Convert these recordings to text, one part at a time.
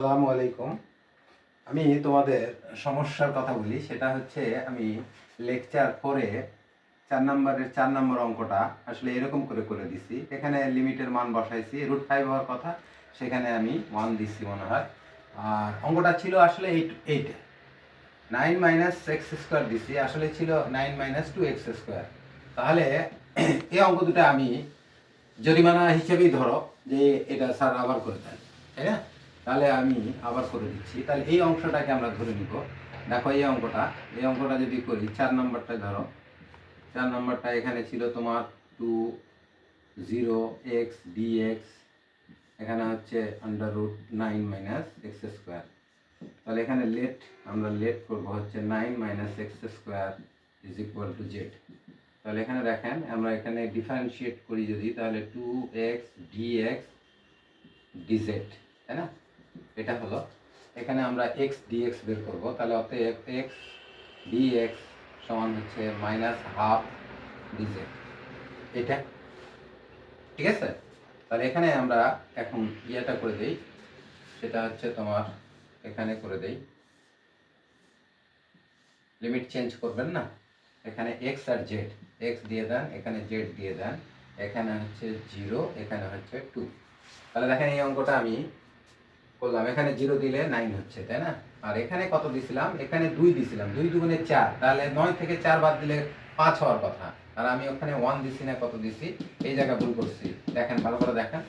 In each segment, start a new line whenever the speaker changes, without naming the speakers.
আসসালামু আলাইকুম। আমি তোমাদের সমস্যার কথা বলি, সেটা হচ্ছে আমি লেকচার পরে চার নম্বরের চার নম্বর অঙ্কটা আসলে এরকম করে করে দিছি। এখানে লিমিটের মান বসাইছি রুট ফাইভ হওয়ার কথা, সেখানে আমি ওয়ান দিছি মনে হয়। আর অঙ্কটা ছিল আসলে eight eight nine minus x square দিছি, আসলে ছিল nine minus two x square তাহলে এই অঙ্ক দুটো আমি জরিমানা হিসেবেই ধরো, যে এটা স্যার আবার করে দেন তাই না? তাহলে আমি আবার করে দিচ্ছি। তাহলে এই অংশটাকে আমরা ধরে নিব। দেখো এই অঙ্কটা। এই অঙ্কটা যদি করি, চার নম্বরটা ধরো। চার নম্বরটা এখানে ছিল তোমার টু জিরো এক্স ডিএক্স। এখানে হচ্ছে under root nine minus x square তাহলে এখানে লেট আমরা লেট করব হচ্ছে nine minus x square is equal to z তাহলে এখানে দেখেন, আমরা এখানে ডিফারেন্সিয়েট করি যদি, তাহলে two x d dx dz তাই না? এটা হলো। এখানে আমরা এক্স ডিএক্স বের করব। তাহলে অতএব এক্স ডিএক্স সমান হচ্ছে মাইনাস হাফ ডিজেড এটা। ঠিক আছে? তাহলে এখানে আমরা এখন ইয়েটা করে দেই। সেটা হচ্ছে তোমার এখানে করে দেই। লিমিট চেঞ্জ করবেন না? এখানে এক্স আর জেড এক্স দিয়ে দেন, এখানে জেড দিয়ে দেন। এখানে হচ্ছে জিরো এখানে হচ্ছে টু তাহলে দেখেন এই অঙ্কটা আমি করলাম এখানে জিরো দিলে নাইন হচ্ছে, তাই না? আর এখানে কত দিছিলাম? এখানে দুই দিছিলাম, দুই দুগুণে চার। তাহলে নয় থেকে চার বাদ দিলে পাঁচ হওয়ার কথা। আর আমি ওখানে ওয়ান দিছি না, কত দিছি? এই জায়গা ভুল করছি। দেখেন, ভালো করে দেখেন।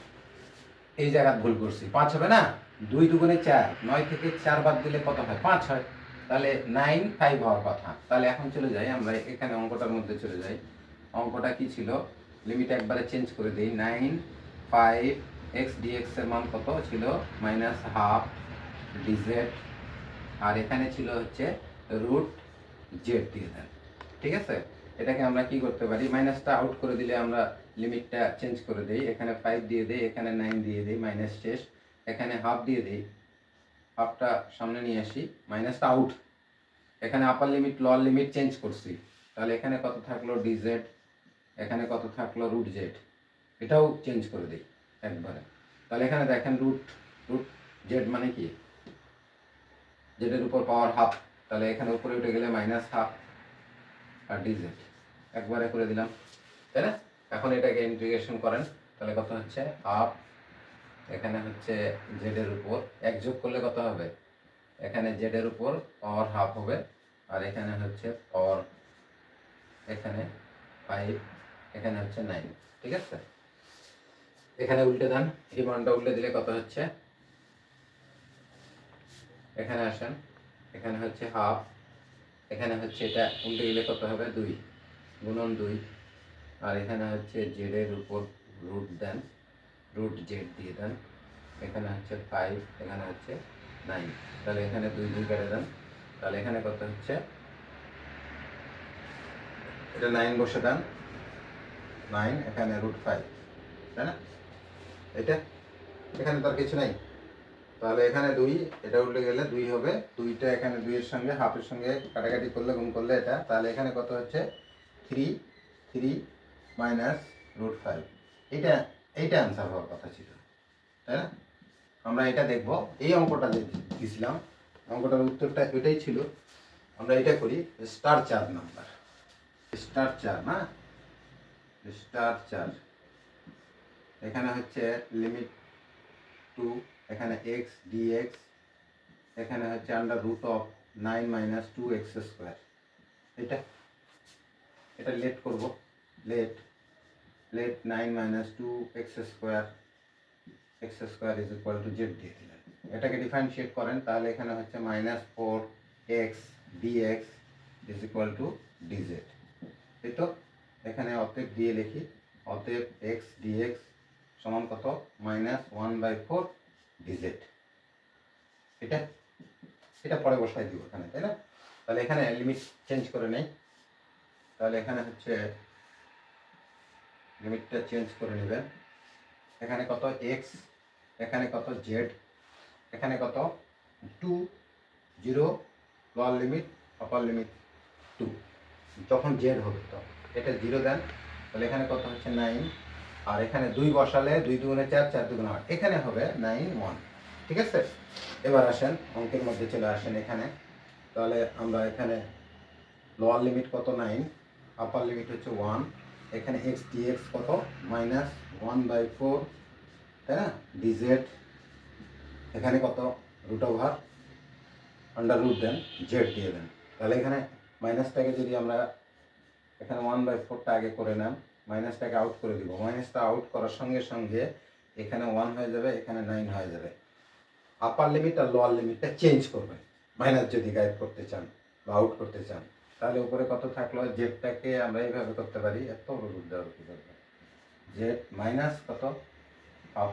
এই জায়গা ভুল করছি। পাঁচ হবে না? দুই দুগুণে চার। নয় থেকে চার বাদ দিলে কত হয়? পাঁচ হয়। তাহলে নাইন ফাইভ হওয়ার কথা। তাহলে এখন চলে যাই, আমরা এখানে অঙ্কটার মধ্যে চলে যাই। অঙ্কটা কি ছিল? লিমিট একবারে চেঞ্জ করে দিই। নাইন ফাইভ এক্স ডিএক্স এর মান কত ছিল? মাইনাস হাফ ডিজেড আর এখানে ছিল হচ্ছে রুট জেড দিয়ে দেন। ঠিক আছে? এটাকে আমরা কি করতে পারি? মাইনাসটা আউট করে দিলে আমরা লিমিটটা চেঞ্জ করে দিই। এখানে ফাইভ দিয়ে দিই, এখানে নাইন দিয়ে দিই মাইনাস শেষ। এখানে হাফ দিয়ে দিই। হাফটা সামনে নিয়ে আসি মাইনাসটা আউট এখানে upper limit lower limit change করছি। তাহলে এখানে কত থাকল? ডিজেড এখানে কত থাকল? রুট জেড এটাও চেঞ্জ করে দিই। একবারে। তাহলে এখানে দেখেন রুট রুট জেড মানে কি? জেডের উপর পাওয়ার হাফ তাহলে এখানে উপরে উঠে গেলে মাইনাস হাফ আর ডিজেড একবারে করে দিলাম, তাই না? এখন এটাকে ইন্টিগ্রেশন করেন, তাহলে কত হচ্ছে? হাফ এখানে হচ্ছে জেডের উপর। এক যোগ করলে কত হবে? এখানে জেডের উপর পাওয়ার হাফ হবে, আর এখানে হচ্ছে পাওয়ার এখানে ফাইভ এখানে হচ্ছে নাইন ঠিক আছে? এখানে উল্টে দেন, এই মানটা উল্টে দিলে কত হচ্ছে? এখানে আসেন, এখানে হচ্ছে হাফ, এখানে হচ্ছে এটা উল্টে গেলে কত হবে? দুই, গুণন দুই, আর এখানে হচ্ছে জেডের উপর রুট দেন রুট জেড দিয়ে দেন, এখানে হচ্ছে ফাইভ এখানে হচ্ছে নাইন তাহলে এখানে দুই দুই কেটে দেন, তাহলে এখানে কত হচ্ছে? এটা নাইন বসে দেন নাইন এখানে রুট ফাইভ তাই না? এটা? এখানে তো আর কিছু নাই। তাহলে এখানে দুই, এটা উল্টে গেলে দুই হবে। দুইটা এখানে দুইয়ের সঙ্গে, হাফের সঙ্গে কাটাকাটি করলে, গুণ করলে এটা। তাহলে এখানে কত হচ্ছে? Three three minus root five. এইটা এইটা অ্যান্সার হওয়ার কথা ছিল। তাই না? আমরা এটা দেখব। এই অঙ্কটা যে দিয়েছিলাম অঙ্কটার উত্তরটা এটাই ছিল। আমরা এটা করি স্টার চার নাম্বার স্টার চার না? স্টার চার এখানে হচ্ছে লিমিট টু এখানে এক্স ডিএক্স এখানে হচ্ছে under root of nine minus two x square এটা এটা লেট করব। Let let nine minus two x square x square is equal to z দিয়ে দিলেন এটাকে ডিফারেন্সিয়েট করেন, তাহলে এখানে হচ্ছে minus four x dx is equal to dz এই তো, এখানে অতএব দিয়ে লিখি, অতএব এক্স ডিএক্স সমান কত? Minus one by four dz. এটা এটা পরে বসাই দিব এখানে, তাই না? তাহলে এখানে লিমিট চেঞ্জ করে নেই। তাহলে এখানে হচ্ছে লিমিটটা চেঞ্জ করে নেবেন। এখানে কত? এক্স, এখানে কত? জেড, এখানে কত? Two, zero, lower limit, upper limit two. যখন জেড হবে তো এটা জিরো দেন। তাহলে এখানে কত হচ্ছে? নাইন। আর এখানে দুই বসালে দুই দুগুণে চার চার দুগুণে আট। এখানে হবে নাইন ওয়ান ঠিক আছে? এবার আসেন, অঙ্কের মধ্যে চলে আসেন এখানে। তাহলে আমরা এখানে লোয়ার লিমিট কত? নাইন আপার লিমিট হচ্ছে ওয়ান এখানে এক্স ডিএক্স কত? মাইনাস ওয়ান বাই ফোর তাই না? ডিজেড এখানে কত? রুট ওভার আন্ডার রুট দেন জেড দিয়ে দেন। তাহলে এখানে মাইনাসটাকে যদি আমরা, এখানে ওয়ান বাই ফোরটা আগে করে নেন মাইনাসটাকে আউট করে দিব। মাইনাসটা আউট করার সঙ্গে সঙ্গে এখানে ওয়ান হয়ে যাবে, এখানে নাইন হয়ে যাবে। আপার লিমিট আর লোয়ার লিমিটটা চেঞ্জ করবেন। মাইনাস যদি গাইড করতে চান বা আউট করতে চান, তাহলে উপরে কত থাকল? জেডটাকে আমরা এইভাবে করতে পারি। এত রূপ দেওয়ার কি দরকার? জেড মাইনাস কত? হাফ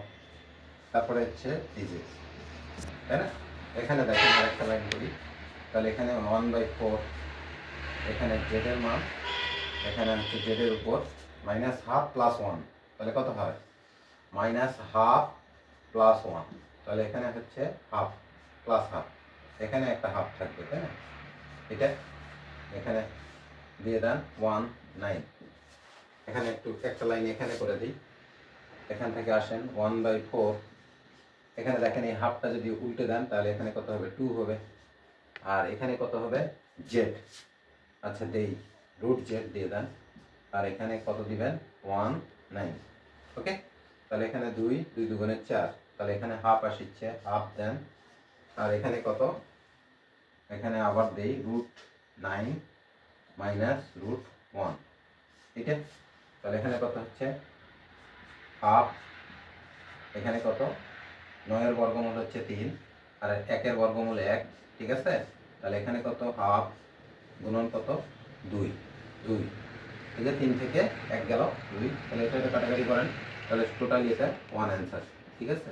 তারপরে হচ্ছে ডিজেড তাই না? এখানে দেখেন আরেকটা লাইন করি। তাহলে এখানে ওয়ান বাই ফোর এখানে জেডের মান, এখানে হচ্ছে জেডের উপর। Minus half plus one. তাহলে কত হয়? Minus half plus one. তাহলে এখানে হচ্ছে হাফ প্লাস হাফ। এখানে একটা হাফ থাকবে, তাই না? এটা এখানে দিয়ে দেন ওয়ান নাইন। এখানে একটু একটা লাইন এখানে করে দিই। এখান থেকে আসেন ওয়ান বাই ফোর। এখানে দেখেন এই হাফটা যদি উল্টে দেন, তাহলে এখানে কত হবে? টু হবে। আর এখানে কত হবে? জেড। আচ্ছা দেই। রুট জেড দিয়ে দেন। আর এখানে কত দিবেন? One nine. ওকে? তাহলে এখানে দুই দুই দুগুণে চার। তাহলে এখানে হাফ আসিচ্ছে, হাফ দেন। আর এখানে কত? এখানে আবার দেই root nine minus root one. ঠিক আছে? তাহলে এখানে কত হচ্ছে? হাফ। এখানে কত? নয়ের বর্গমূল হচ্ছে তিন। আর একের বর্গমূল এক। ঠিক আছে? তাহলে এখানে কত? হাফ গুণন কত? দুই। দুই। ঠিক আছে তিন থেকে এক গেল। দুই। তাহলে এটা এটা কাটাকাটি করেন, তাহলে টোটালি এটা ওয়ান অ্যান্সার ঠিক আছে?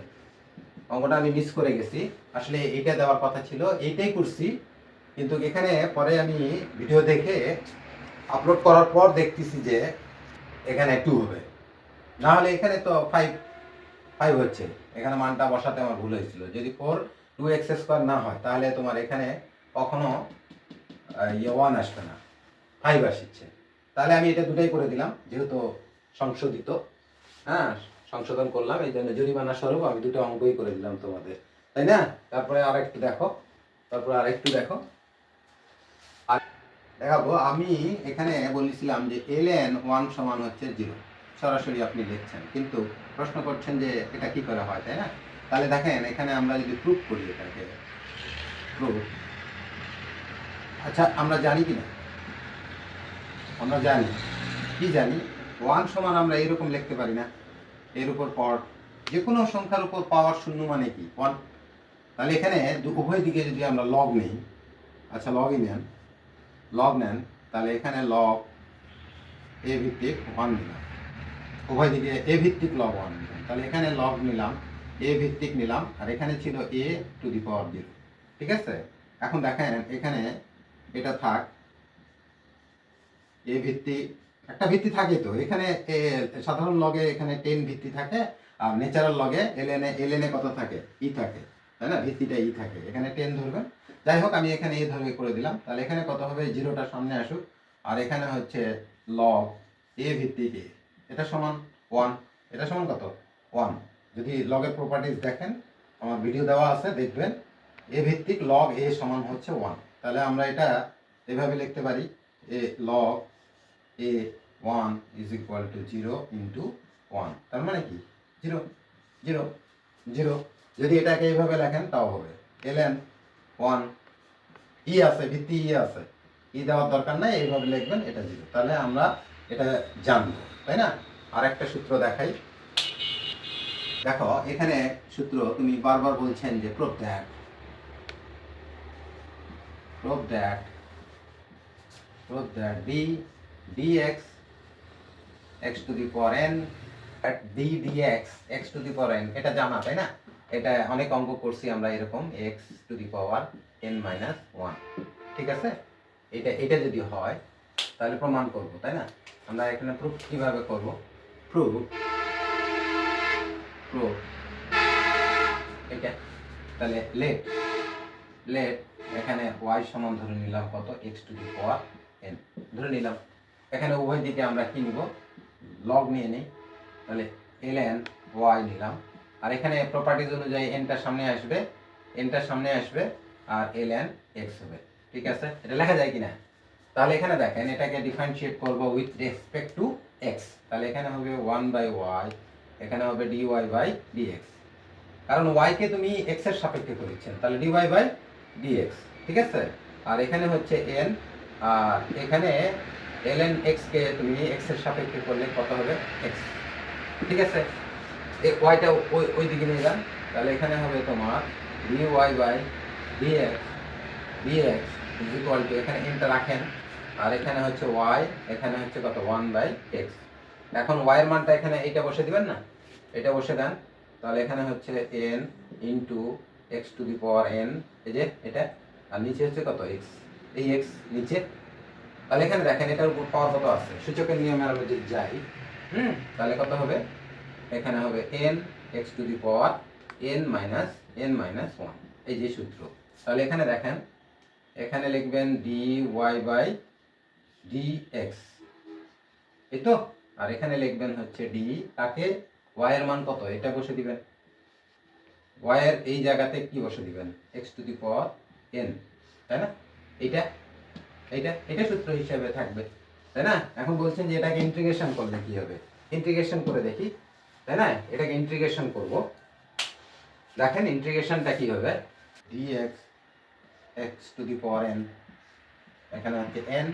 অঙ্কটা আমি মিস করে গেছি। আসলে এইটা দেওয়ার কথা ছিল এইটাই করছি। কিন্তু এখানে পরে আমি ভিডিও দেখে আপলোড করার পর দেখতেছি যে এখানে টু হবে। না হলে এখানে তো ফাইভ ফাইভ হচ্ছে। এখানে মানটা বসাতে আমার ভুল হয়েছিল। যদি ফোর টু এক্স স্কোয়ার না হয়, তাহলে তোমার এখানে কখনো ইয়ে ওয়ান আসবে না। ফাইভ আসছে। তাহলে আমি এটা দুটাই করে দিলাম, যেহেতু সংশোধিত। হ্যাঁ সংশোধন করলাম, এই জন্য জরিমানা স্বরূপ আমি দুটো অঙ্কই করে দিলাম তোমাদের। তাই না? তারপরে আর একটু দেখো, তারপরে আরেকটু দেখো। আর দেখাবো, আমি এখানে বলেছিলাম যে এল এন ওয়ান সমান হচ্ছে জিরো সরাসরি আপনি লিখছেন, কিন্তু প্রশ্ন করছেন যে এটা কি করে হয়, তাই না? তাহলে দেখেন, এখানে আমরা যদি প্রুফ করি এটাকে প্রুফ আচ্ছা আমরা জানি কি না আমরা জানি। কি জানি? ওয়ান সমান আমরা এরকম লিখতে পারি না। এর উপর পর যে কোনো সংখ্যার উপর পাওয়ার শূন্য মানে কি? ওয়ান। তাহলে এখানে উভয় দিকে যদি আমরা লগ নেই আচ্ছা লগই নেন। লগ নেন, তাহলে এখানে লগ এ ভিত্তিক ওয়ান নিলাম। উভয় দিকে এ ভিত্তিক লগ ওয়ান নিলাম। তাহলে এখানে লগ নিলাম এ ভিত্তিক নিলাম, আর এখানে ছিল এ টু দি পাওয়ার জিরো ঠিক আছে? এখন দেখেন, এখানে এটা থাক। এ ভিত্তি, একটা ভিত্তি থাকে তো। এখানে সাধারণ লগে এখানে টেন ভিত্তি থাকে, আর ন্যাচারাল লগে এলএনএ এলএনএ কত থাকে? ই থাকে, তাই না? ভিত্তিটা ই থাকে। এখানে টেন ধরবেন। যাই হোক, আমি এখানে এ ধরে করে দিলাম। তাহলে এখানে কত হবে? জিরোটা সামনে আসুক। আর এখানে হচ্ছে লগ এ ভিত্তিক এ এটা সমান ওয়ান এটা সমান কত? ওয়ান যদি লগের প্রপার্টিজ দেখেন, আমার ভিডিও দেওয়া আছে, দেখবেন। এ ভিত্তিক লগ এ সমান হচ্ছে ওয়ান তাহলে আমরা এটা এভাবে লিখতে পারি। A log a one is equal to zero into one তার মানে কি? জিরো জিরো জিরো যদি এটাকে এইভাবে লেখেন, তাও হবে। এলেন ওয়ান ই আছে, ভিত্তি ই আছে। ই দেওয়ার দরকার নাই, এইভাবে লিখবেন, এটা জিরো তাহলে আমরা এটা জানব, তাই না? আর একটা সূত্র দেখাই। দেখো, এখানে সূত্র তুমি বারবার বলছেন যে proof that proof that proof that d dx x to the power n at d dx x to the power n, এটা জানা, তাই না? এটা অনেক অঙ্ক করছি আমরা এরকম, x to the power n minus 1 ঠিক আছে? এটা এটা যদি হয়, তাহলে প্রমাণ করব, তাই না? আমরা এখানে প্রুফ কীভাবে করব? প্রুফ প্রুফ এটা, তাহলে লেট লেট এখানে y সমান ধরে নিলাম কত? x to the power n, ধরে নিলাম। এখানে উভয় দিকে আমরা কি নিব? লগ নিয়ে নিই। তাহলে এল এন ওয়াই নিলাম। আর এখানে প্রপার্টিজ অনুযায়ী এনটা সামনে আসবে এনটার সামনে আসবে, আর এল এন এক্স হবে। ঠিক আছে? এটা লেখা যায় কিনা? তাহলে এখানে দেখেন, এটাকে ডিফারেন্সিয়েট করব উইথ রেসপেক্ট টু এক্স তাহলে এখানে হবে ওয়ান বাই ওয়াই এখানে হবে ডি ওয়াই বাই ডিএক্স কারণ ওয়াইকে তুমি এক্সের সাপেক্ষে করেছেন, তাহলে ডি ওয়াই বাই ডিএক্স ঠিক আছে? আর এখানে হচ্ছে এন আর এখানে এল এন এক্সকে তুমি এক্সের সাপেক্ষে করলে কত হবে? এক্স ঠিক আছে? এই ওয়াইটা ওই ওই দিকে নিয়ে যান। তাহলে এখানে হবে তোমার d y by dx dx is equal to এখানে এনটা রাখেন। আর এখানে হচ্ছে ওয়াই এখানে হচ্ছে কত? ওয়ান বাই এক্স এখন ওয়াই এর মানটা এখানে এইটা বসে দিবেন না? এটা বসে দেন। তাহলে এখানে হচ্ছে n into x to the power n এই যে এটা। আর নিচে হচ্ছে কত? এক্স এই এক্স নিচে তাহলে এখানে দেখেন, এটার উপর পাওয়ার কত আছে? সূচকের নিয়মে আমরা যদি যাই, হুম, তাহলে কত হবে? এখানে হবে n x to the power n minus n minus one এই যে সূত্র। তাহলে এখানে দেখেন, এখানে লিখবেন d y by d x এই তো? আর এখানে লিখবেন হচ্ছে ডি তাকে ওয়াই এর মান কত? এটা বসে দিবেন। ওয়াই এর এই জায়গাতে কি বসে দিবেন? X to the power n তাই না? এইটা এইটা এটা সূত্র হিসাবে থাকবে, তাই না? এখন বলছেন যে এটাকে ইন্টিগ্রেশন করলে কি হবে? ইন্টিগ্রেশন করে দেখি, তাই না? এটাকে ইন্টিগ্রেশন করব। দেখেন ইন্টিগ্রেশনটা কি হবে? dx x to the power n, এখানে হচ্ছে n,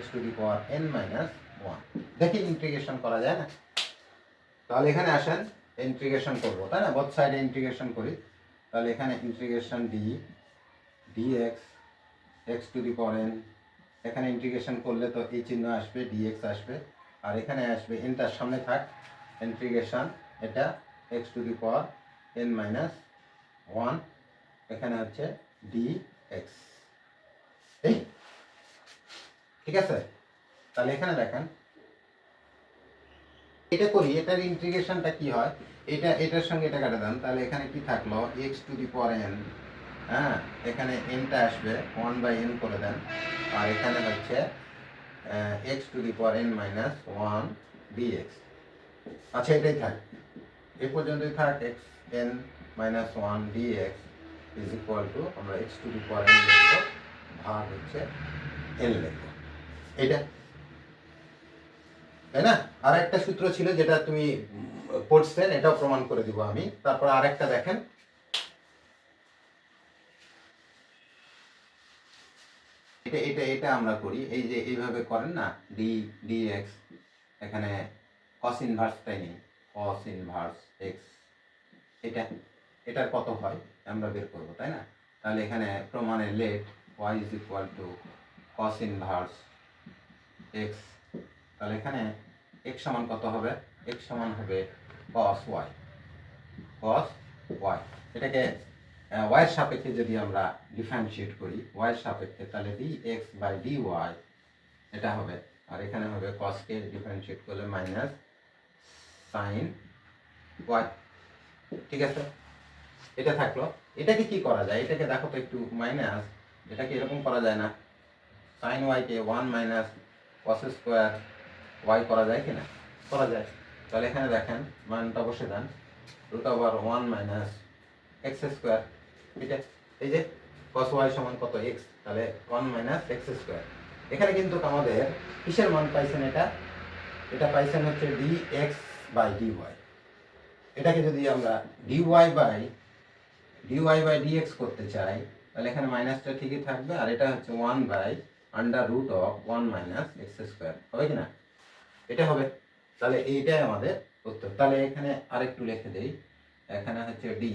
x to the power n minus one দেখি ইন্টিগ্রেশন করা যায় না? তাহলে এখানে আসেন ইন্টিগ্রেশন করব, তাই না? বোথ সাইডে ইন্টিগ্রেশন করি। তাহলে এখানে integration d, dx x to the power এখানে ইন্টিগ্রেশন করলে তো এই চিহ্ন আসবে, dx আসবে। আর এখানে আসবে এনটার সামনে থাক। ইন্টিগ্রেশন এটা x to the power n minus one এখানে হচ্ছে ডি এক্স এই, ঠিক আছে? তাহলে এখানে দেখেন। এটা করি, এটার ইন্টিগ্রেশনটা কি হয়? এটা, এটার সঙ্গে এটা কাটা দেন। তাহলে এখানে কি থাকল? X to the power n হ্যাঁ এখানে এনটা আসবে ওয়ান বাই এন করে দেন। আর এখানে হচ্ছে x to the power n minus one d x আচ্ছা এটাই থাক। এ পর্যন্তই থাক x n minus one d x is equal to আমরা x to the power n লিখব, ভাগ হচ্ছে এন লিখব। এটা তাই না? আর একটা সূত্র ছিল যেটা তুমি পড়ছেন, এটাও প্রমাণ করে দিব আমি। তারপর আরেকটা দেখেন। এটা এটা এটা আমরা করি। এই যে এইভাবে করেন না ডি ডি এক্স এখানে কস ইনভার্সটাই নেই। কস ইনভার্স এক্স এটা এটার কত হয় আমরা বের করব, তাই না? তাহলে এখানে প্রমাণে let y is equal to cos inverse x তাহলে এখানে এক্স সমান কত হবে? এক্স সমান হবে কস ওয়াই কস ওয়াই এটাকে ওয়াইয়ের সাপেক্ষে যদি আমরা ডিফারেন্সিয়েট করি ওয়াইয়ের সাপেক্ষে, তাহলে d x by d y এটা হবে। আর এখানে হবে কসকে ডিফারেন্সিয়েট করলে মাইনাস সাইন ওয়াই ঠিক আছে? এটা থাকল। এটাকে কি করা যায়? এটাকে দেখো তো একটু মাইনাস এটাকে এরকম করা যায় না। Sine ওয়াইকে one minus cos square y করা যায় কি না করা যায়। তাহলে এখানে দেখেন, মানটা বসে দেন root one minus x square এটা এই যে কস ওয়াই সমান কত এক্স তাহলে ওয়ান মাইনাস এক্স স্কোয়ার এখানে কিন্তু আমাদের কিসের মান পাইছেন এটা? এটা পাইছেন হচ্ছে d x by d y এটাকে যদি আমরা d y by d y by d x করতে চাই, তাহলে এখানে মাইনাসটা ঠিকই থাকবে, আর এটা হচ্ছে one by under root of one minus x square হবে কি না? এটা হবে। তাহলে এইটাই আমাদের উত্তর। তাহলে এখানে আরেকটু লিখে দেই। এখানে হচ্ছে ডি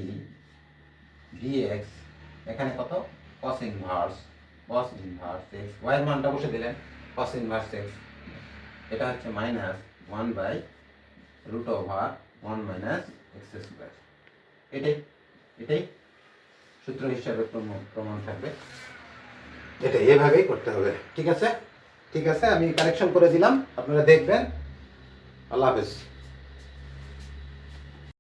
dx এখানে কত? cos inverse cos inverse y এর মানটা বসে দিলেন, cos ইনভার্স x এটা হচ্ছে minus one by root over one minus x square এটাই এটাই সূত্র হিসাবে প্রমাণ প্রমাণ থাকবে। এটা এভাবেই করতে হবে। ঠিক আছে? ঠিক আছে, আমি কারেকশন করে দিলাম, আপনারা দেখবেন। আল্লাহ হাফেজ।